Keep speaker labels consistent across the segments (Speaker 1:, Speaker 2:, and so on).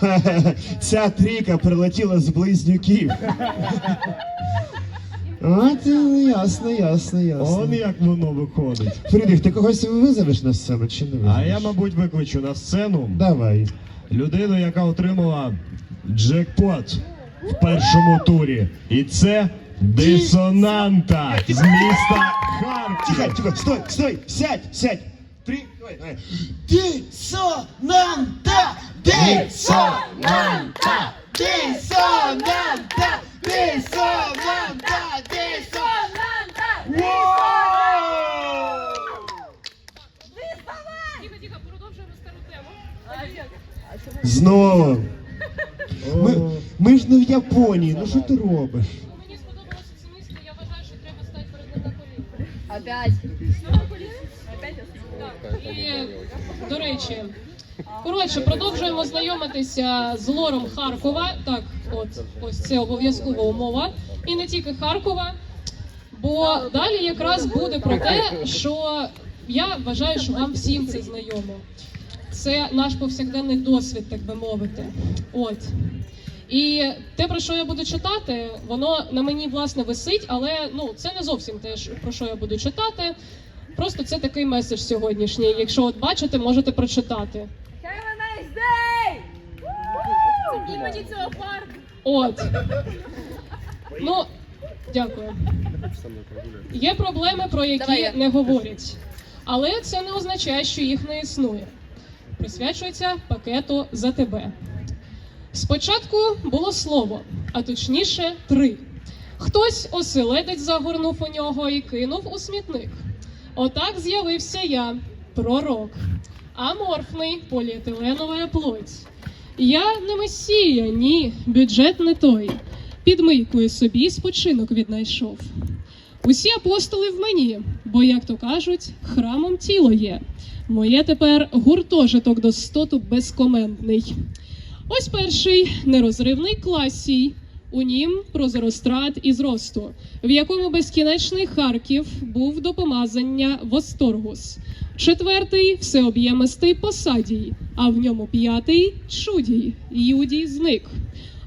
Speaker 1: ця трійка прилетіла з близнюків. От, ясно, ясно, ясно.
Speaker 2: Он як воно виходить.
Speaker 1: Фрідріх, ти когось визовеш на сцену чи не визовеш?
Speaker 2: А я, мабуть, викличу на сцену
Speaker 1: Давай.
Speaker 2: людину, яка отримала джекпот в першому турі. І це дисонанта з міста Харків.
Speaker 1: Тихо, тихо, стой, стой, сядь, сядь. Три, давай, давай. Дисонанта! Дисонанта! Дисонанта! Дисонанта! Дисонанта!
Speaker 3: Тихо, тихо, продовжуємо стару тему.
Speaker 1: Знову. Ми, ми ж не в Японії, ну що ти робиш?
Speaker 3: Ну, Мені сподобалося це місто, я вважаю, що треба стати перед ним на коліна.
Speaker 4: Опять.
Speaker 3: На коліна? Так. І, до речі, коротше, продовжуємо знайомитися з лором Харкова. Так, от, ось це обов'язкова умова. І не тільки Харкова. Бо далі якраз буде про те, що я вважаю, що вам всім це знайомо. Це наш повсякденний досвід, так би мовити. От. І те, про що я буду читати, воно на мені власне висить, але ну це не зовсім те, про що я буду читати. Просто це такий меседж сьогоднішній. Якщо от бачите, можете прочитати. Імені цього парку. От. Ну, дякую. Є проблеми, про які не говорять. Але це не означає, що їх не існує. Присвячується пакету за тебе. Спочатку було слово, а точніше три. Хтось оселедець загорнув у нього і кинув у смітник. Отак з'явився я, пророк, аморфний поліетиленова плоть. Я не месія, ні, бюджет не той. Підмийкою собі спочинок віднайшов. Усі апостоли в мені, бо, як то кажуть, храмом тіло є. Моє тепер гуртожиток до стоту безкоментний. Ось перший нерозривний класій. У нім прозорострат із росту, в якому безкінечний Харків був до помазання восторгус. Четвертий всеоб'ємистий посадій, а в ньому п'ятий чудій, Юдій зник.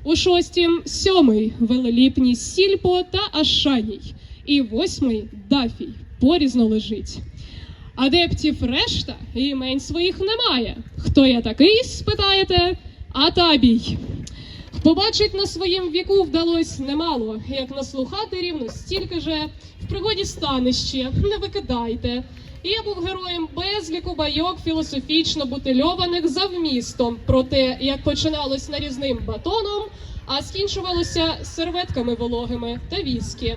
Speaker 3: У шостім сьомий велеліпні сільпо та Ашаній, і восьмий дафій порізно лежить. Адептів решта імень своїх немає. Хто я такий, спитаєте? Атабій. Побачить на своїм віку вдалось немало, як наслухати рівно стільки же. В пригоді стане ще, не викидайте. І я був героєм безліку байок філософічно бутильованих за вмістом про те, як починалось нарізним батоном, а скінчувалося серветками вологими та віскі.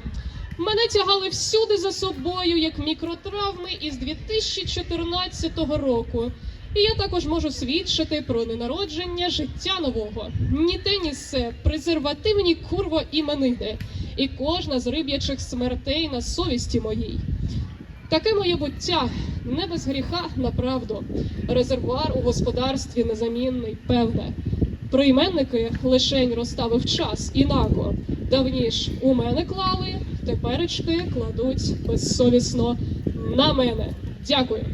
Speaker 3: Мене тягали всюди за собою, як мікротравми із 2014 року. І я також можу свідчити про ненародження життя нового. Ні те, ні се, презервативні курво імениди, і кожна з риб'ячих смертей на совісті моїй. Таке моє буття не без гріха на правду. Резервуар у господарстві незамінний, певне. Прийменники лишень розставив час і нако. Давніш у мене клали, теперечки кладуть безсовісно на мене. Дякую.